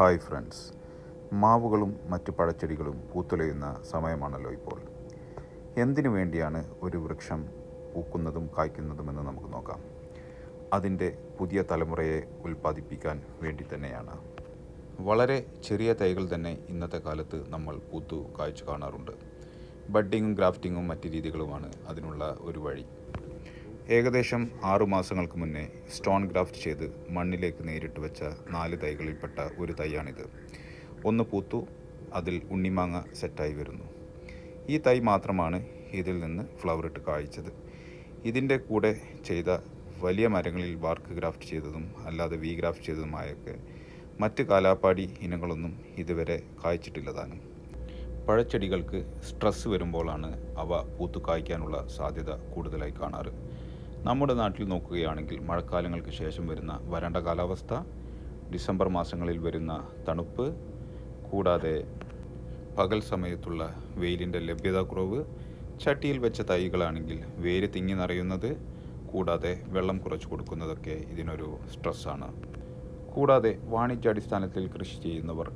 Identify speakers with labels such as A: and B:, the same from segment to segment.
A: Hi friends. മാവുകളും മറ്റ് പഴച്ചെടികളും പൂത്തുലയുന്ന സമയമാണല്ലോ ഇപ്പോൾ. എന്തിനു വേണ്ടിയാണ് ഒരു വൃക്ഷം പൂക്കുന്നതും കായ്ക്കുന്നതുമെന്ന് നമുക്ക് നോക്കാം. അതിന്റെ പുതിയ തലമുറയെ ഉൽപ്പാദിപ്പിക്കാൻ വേണ്ടി തന്നെയാണ്. വളരെ ചെറിയ തൈകൾ തന്നെ ഇന്നത്തെ കാലത്ത് നമ്മൾ പൂത്തു കായ്ച്ചു കാണാറുണ്ട്. ബഡ്ഡിങ്ങും ഗ്രാഫ്റ്റിങ്ങും മറ്റ് രീതികളുമാണ് അതിനുള്ള ഒരു വഴി. ഏകദേശം ആറു മാസങ്ങൾക്ക് മുന്നേ സ്റ്റോൺ ഗ്രാഫ്റ്റ് ചെയ്ത് മണ്ണിലേക്ക് നേരിട്ട് വെച്ച നാല് തൈകളിൽപ്പെട്ട ഒരു തൈയാണിത്. ഒന്ന് പൂത്തു അതിൽ ഉണ്ണിമാങ്ങ സെറ്റായി വരുന്നു. ഈ തൈ മാത്രമാണ് ഇതിൽ നിന്ന് ഫ്ലവർ ഇട്ട് കായ്ച്ചത്. ഇതിന്റെ കൂടെ ചെയ്ത വലിയ മരങ്ങളിൽ വാർക്ക് ഗ്രാഫ്റ്റ് ചെയ്തതും അല്ലാതെ വി ഗ്രാഫ്റ്റ് ചെയ്തതുമായൊക്കെ മറ്റ് കാലാപ്പാടി ഇനങ്ങളൊന്നും ഇതുവരെ കായ്ച്ചിട്ടില്ലതാനും. പഴച്ചെടികൾക്ക് സ്ട്രെസ് വരുമ്പോഴാണ് അവ പൂത്തു കായ്ക്കാനുള്ള സാധ്യത കൂടുതലായി കാണാറ്. നമ്മുടെ നാട്ടിൽ നോക്കുകയാണെങ്കിൽ മഴക്കാലങ്ങൾക്ക് ശേഷം വരുന്ന വരണ്ട കാലാവസ്ഥ ഡിസംബർ മാസങ്ങളിൽ വരുന്ന തണുപ്പ് കൂടാതെ പകൽ സമയത്തുള്ള വെയിലിന്റെ ലഭ്യത കുറവ് ചട്ടിയിൽ വെച്ച തൈകളാണെങ്കിൽ വേര് തിങ്ങി നിറയുന്നത് കൂടാതെ വെള്ളം കുറച്ച് കൊടുക്കുന്നതൊക്കെ ഇതിനൊരു സ്ട്രെസ്സാണ്. കൂടാതെ വാണിജ്യാടിസ്ഥാനത്തിൽ കൃഷി ചെയ്യുന്നവർ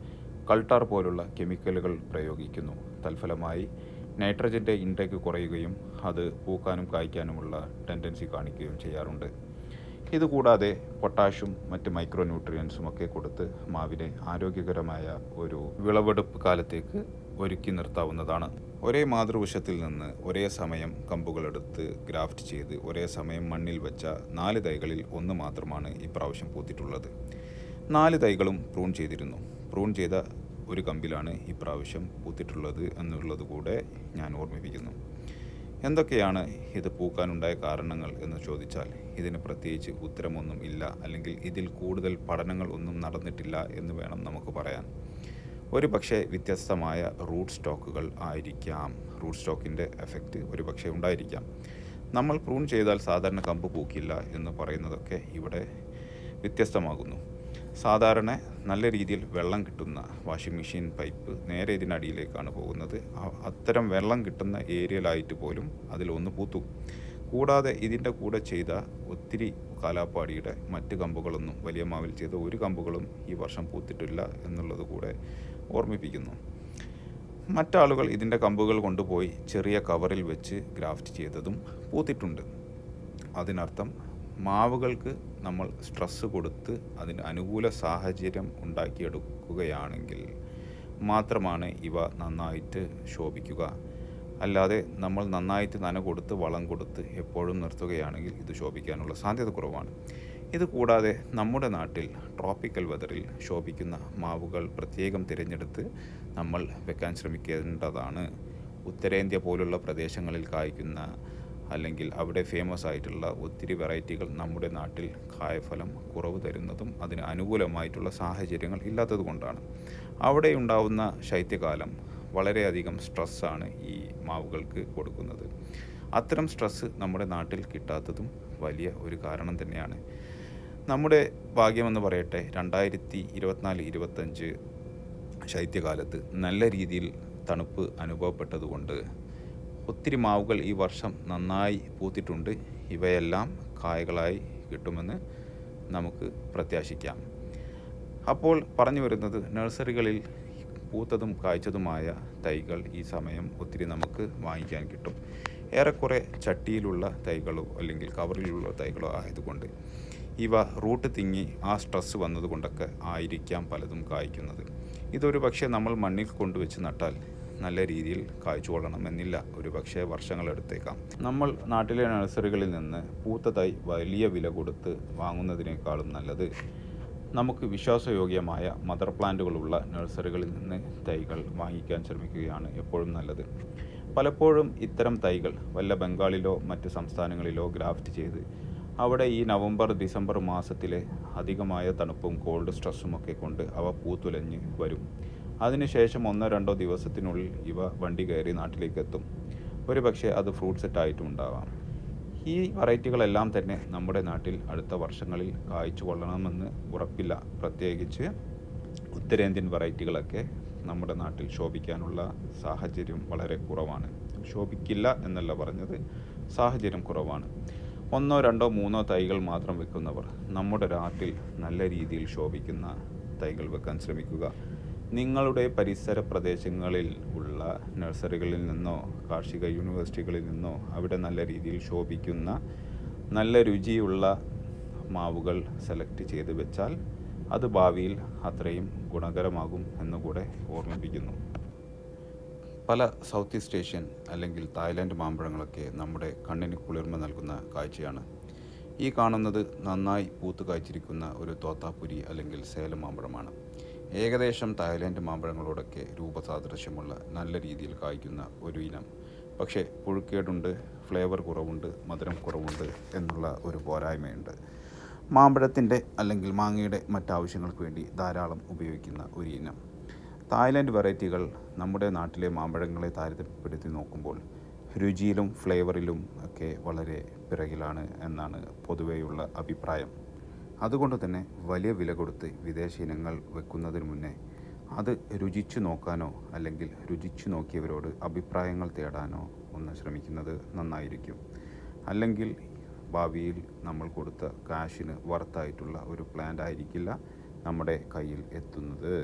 A: കൾട്ടാർ പോലുള്ള കെമിക്കലുകൾ പ്രയോഗിക്കുന്നു. തൽഫലമായി നൈട്രജന്റെ ഇൻടേക്ക് കുറയുകയും അത് പൂക്കാനും കായ്ക്കാനുമുള്ള ടെൻഡൻസി കാണിക്കുകയും ചെയ്യാറുണ്ട്. ഇതുകൂടാതെ പൊട്ടാഷും മറ്റ് മൈക്രോ ന്യൂട്രിയൻസും ഒക്കെ കൊടുത്ത് മാവിനെ ആരോഗ്യകരമായ ഒരു വിളവെടുപ്പ് കാലത്തേക്ക് ഒരുക്കി നിർത്താവുന്നതാണ്. ഒരേ മാതൃവശത്തിൽ നിന്ന് ഒരേ സമയം കമ്പുകളെടുത്ത് ഗ്രാഫ്റ്റ് ചെയ്ത് ഒരേ സമയം മണ്ണിൽ വെച്ച നാല് തൈകളിൽ ഒന്ന് മാത്രമാണ് ഇപ്രാവശ്യം പൂത്തിട്ടുള്ളത്. നാല് തൈകളും പ്രൂൺ ചെയ്തിരുന്നു. പ്രൂൺ ചെയ്ത ഒരു കമ്പിലാണ് ഇപ്രാവശ്യം പൂത്തിട്ടുള്ളത് എന്നുള്ളത് കൂടെ ഞാൻ ഓർമ്മിപ്പിക്കുന്നു. എന്തൊക്കെയാണ് ഇത് പൂക്കാനുണ്ടായ കാരണങ്ങൾ എന്ന് ചോദിച്ചാൽ ഇതിന് പ്രത്യേകിച്ച് ഉത്തരമൊന്നും ഇല്ല അല്ലെങ്കിൽ ഇതിൽ കൂടുതൽ പഠനങ്ങൾ ഒന്നും നടന്നിട്ടില്ല എന്ന് വേണം നമുക്ക് പറയാൻ. ഒരു പക്ഷേ വ്യത്യസ്തമായ റൂട്ട് സ്റ്റോക്കുകൾ ആയിരിക്കാം. റൂട്ട് സ്റ്റോക്കിന്റെ എഫക്റ്റ് ഒരു പക്ഷേ ഉണ്ടായിരിക്കാം. നമ്മൾ പ്രൂൺ ചെയ്താൽ സാധാരണ കമ്പ് പൂക്കില്ല എന്ന് പറയുന്നതൊക്കെ ഇവിടെ വ്യത്യസ്തമാകുന്നു. സാധാരണ നല്ല രീതിയിൽ വെള്ളം കിട്ടുന്ന വാഷിംഗ് മെഷീൻ പൈപ്പ് നേരെ ഇതിനടിയിലേക്കാണ് പോകുന്നത്. അത്തരം വെള്ളം കിട്ടുന്ന ഏരിയയിലായിട്ട് പോലും അതിലൊന്ന് പൂത്തു. കൂടാതെ ഇതിന്റെ കൂടെ ചെയ്ത ഒത്തിരി കാലാപ്പാടിയുടെ മറ്റ് കമ്പുകളൊന്നും വലിയ മാവിൽ ചെയ്ത ഒരു കമ്പുകളും ഈ വർഷം പൂത്തിട്ടില്ല എന്നുള്ളത് കൂടെ ഓർമ്മിപ്പിക്കുന്നു. മറ്റാളുകൾ ഇതിന്റെ കമ്പുകൾ കൊണ്ടുപോയി ചെറിയ കവറിൽ വെച്ച് ഗ്രാഫ്റ്റ് ചെയ്തതും പൂത്തിട്ടുണ്ട്. അതിനർത്ഥം മാവുകൾക്ക് നമ്മൾ സ്ട്രെസ് കൊടുത്ത് അതിന് അനുകൂല സാഹചര്യം ഉണ്ടാക്കിയെടുക്കുകയാണെങ്കിൽ മാത്രമാണ് ഇവ നന്നായിട്ട് ശോഭിക്കുക. അല്ലാതെ നമ്മൾ നന്നായിട്ട് നന കൊടുത്ത് വളം കൊടുത്ത് എപ്പോഴും നിർത്തുകയാണെങ്കിൽ ഇത് ശോഭിക്കാനുള്ള സാധ്യത കുറവാണ്. ഇത് കൂടാതെ നമ്മുടെ നാട്ടിൽ ട്രോപ്പിക്കൽ വെതറിൽ ശോഭിക്കുന്ന മാവുകൾ പ്രത്യേകം തിരഞ്ഞെടുത്ത് നമ്മൾ വെക്കാൻ ശ്രമിക്കേണ്ടതാണ്. ഉത്തരേന്ത്യ പോലുള്ള പ്രദേശങ്ങളിൽ കായ്ക്കുന്ന അല്ലെങ്കിൽ അവിടെ ഫേമസ് ആയിട്ടുള്ള ഒത്തിരി വെറൈറ്റികൾ നമ്മുടെ നാട്ടിൽ കായഫലം കുറവ് തരുന്നതും അതിന് അനുകൂലമായിട്ടുള്ള സാഹചര്യങ്ങൾ ഇല്ലാത്തത് കൊണ്ടാണ്. അവിടെ ഉണ്ടാവുന്ന ശൈത്യകാലം വളരെയധികം സ്ട്രെസ്സാണ് ഈ മാവുകൾക്ക് കൊടുക്കുന്നത്. അത്തരം സ്ട്രെസ്സ് നമ്മുടെ നാട്ടിൽ കിട്ടാത്തതും വലിയ ഒരു കാരണം തന്നെയാണ്. നമ്മുടെ ഭാഗ്യമെന്ന് പറയട്ടെ രണ്ടായിരത്തി ഇരുപത്തിനാല് ഇരുപത്തഞ്ച് ശൈത്യകാലത്ത് നല്ല രീതിയിൽ തണുപ്പ് അനുഭവപ്പെട്ടതുകൊണ്ട് ഒത്തിരി മാവുകൾ ഈ വർഷം നന്നായി പൂത്തിട്ടുണ്ട്. ഇവയെല്ലാം കായകളായി കിട്ടുമെന്ന് നമുക്ക് പ്രത്യാശിക്കാം. അപ്പോൾ പറഞ്ഞു വരുന്നത് നഴ്സറികളിൽ പൂത്തതും കായ്ച്ചതുമായ തൈകൾ ഈ സമയം ഒത്തിരി നമുക്ക് വാങ്ങിക്കാൻ കിട്ടും. ഏറെക്കുറെ ചട്ടിയിലുള്ള തൈകളോ അല്ലെങ്കിൽ കവറിലുള്ള തൈകളോ ആയതുകൊണ്ട് ഇവ റൂട്ട് തിങ്ങി ആ സ്ട്രെസ് വന്നതുകൊണ്ടൊക്കെ ആയിരിക്കാം പലതും കായ്ക്കുന്നത്. ഇതൊരു പക്ഷേ നമ്മൾ മണ്ണിൽ കൊണ്ടുവച്ച് നട്ടാൽ നല്ല രീതിയിൽ കാഴ്ച കൊള്ളണമെന്നില്ല ഒരു പക്ഷേ വർഷങ്ങളെടുത്തേക്കാം. നമ്മൾ നാട്ടിലെ നഴ്സറികളിൽ നിന്ന് പൂത്ത തൈ വലിയ വില കൊടുത്ത് വാങ്ങുന്നതിനേക്കാളും നല്ലത് നമുക്ക് വിശ്വാസയോഗ്യമായ മദർ പ്ലാന്റുകളുള്ള നഴ്സറികളിൽ നിന്ന് തൈകൾ വാങ്ങിക്കാൻ ശ്രമിക്കുകയാണ് എപ്പോഴും നല്ലത്. പലപ്പോഴും ഇത്തരം തൈകൾ വല്ല ബംഗാളിലോ മറ്റ് സംസ്ഥാനങ്ങളിലോ ഗ്രാഫ്റ്റ് ചെയ്ത് അവിടെ ഈ നവംബർ ഡിസംബർ മാസത്തിലെ അധികമായ തണുപ്പും കോൾഡ് സ്ട്രെസ്സും ഒക്കെ കൊണ്ട് അവ പൂത്തുലഞ്ഞ് വരും. അതിനുശേഷം ഒന്നോ രണ്ടോ ദിവസത്തിനുള്ളിൽ ഇവ വണ്ടി കയറി നാട്ടിലേക്ക് എത്തും ഒരു പക്ഷേ അത് ഫ്രൂട്ട് സെറ്റായിട്ടും ഉണ്ടാവാം. ഈ വെറൈറ്റികളെല്ലാം തന്നെ നമ്മുടെ നാട്ടിൽ അടുത്ത വർഷങ്ങളിൽ കായ്ച്ചു കൊള്ളണമെന്ന് ഉറപ്പില്ല. പ്രത്യേകിച്ച് ഉത്തരേന്ത്യൻ വെറൈറ്റികളൊക്കെ നമ്മുടെ നാട്ടിൽ ശോഭിക്കാനുള്ള സാഹചര്യം വളരെ കുറവാണ്. ശോഭിക്കില്ല എന്നല്ല പറഞ്ഞത് സാഹചര്യം കുറവാണ്. ഒന്നോ രണ്ടോ മൂന്നോ തൈകൾ മാത്രം വെക്കുന്നവർ നമ്മുടെ നാട്ടിൽ നല്ല രീതിയിൽ ശോഭിക്കുന്ന തൈകൾ വെക്കാൻ ശ്രമിക്കുക. നിങ്ങളുടെ പരിസര പ്രദേശങ്ങളിൽ ഉള്ള നഴ്സറികളിൽ നിന്നോ കാർഷിക യൂണിവേഴ്സിറ്റികളിൽ നിന്നോ അവിടെ നല്ല രീതിയിൽ ശോഭിക്കുന്ന നല്ല രുചിയുള്ള മാവുകൾ സെലക്ട് ചെയ്ത് വെച്ചാൽ അത് ഭാവിയിൽ അത്രയും ഗുണകരമാകും എന്നുകൂടെ ഓർമ്മിപ്പിക്കുന്നു. പല സൗത്ത് ഈസ്റ്റ് ഏഷ്യൻ അല്ലെങ്കിൽ തായ്ലാൻഡ് മാമ്പഴങ്ങളൊക്കെ നമ്മുടെ കണ്ണിന് കുളിർമ നൽകുന്ന കാഴ്ചയാണ്. ഈ കാണുന്നത് നന്നായി പൂത്തു കായ്ച്ചിരിക്കുന്ന ഒരു തോത്താപ്പുരി അല്ലെങ്കിൽ സേലം മാമ്പഴമാണ്. ഏകദേശം തായ്ലാൻഡ് മാമ്പഴങ്ങളോടൊക്കെ രൂപസാദൃശ്യമുള്ള നല്ല രീതിയിൽ കായ്ക്കുന്ന ഒരു ഇനം. പക്ഷേ പുഴുക്കേടുണ്ട് ഫ്ലേവർ കുറവുണ്ട് മധുരം കുറവുണ്ട് എന്നുള്ള ഒരു പോരായ്മയുണ്ട്. മാമ്പഴത്തിന്റെ അല്ലെങ്കിൽ മാങ്ങയുടെ മറ്റാവശ്യങ്ങൾക്ക് വേണ്ടി ധാരാളം ഉപയോഗിക്കുന്ന ഒരു ഇനം. തായ്ലൻഡ് വെറൈറ്റികൾ നമ്മുടെ നാട്ടിലെ മാമ്പഴങ്ങളെ താരതമ്യപ്പെടുത്തി നോക്കുമ്പോൾ രുചിയിലും ഫ്ലേവറിലും ഒക്കെ വളരെ പിറകിലാണ് എന്നാണ് പൊതുവെയുള്ള അഭിപ്രായം. അതുകൊണ്ട് തന്നെ വലിയ വില കൊടുത്ത് വിദേശ ഇനങ്ങൾ വെക്കുന്നതിന് മുന്നേ അത് രുചിച്ചു നോക്കാനോ അല്ലെങ്കിൽ രുചിച്ചു നോക്കിയവരോട് അഭിപ്രായങ്ങൾ തേടാനോ ഒന്ന് ശ്രമിക്കുന്നത് നന്നായിരിക്കും. അല്ലെങ്കിൽ ഭാവിയിൽ നമ്മൾ കൊടുത്ത കാശിന് വർത്തായിട്ടുള്ള ഒരു പ്ലാന്റ് ആയിരിക്കില്ല നമ്മുടെ കയ്യിൽ എത്തുന്നത്.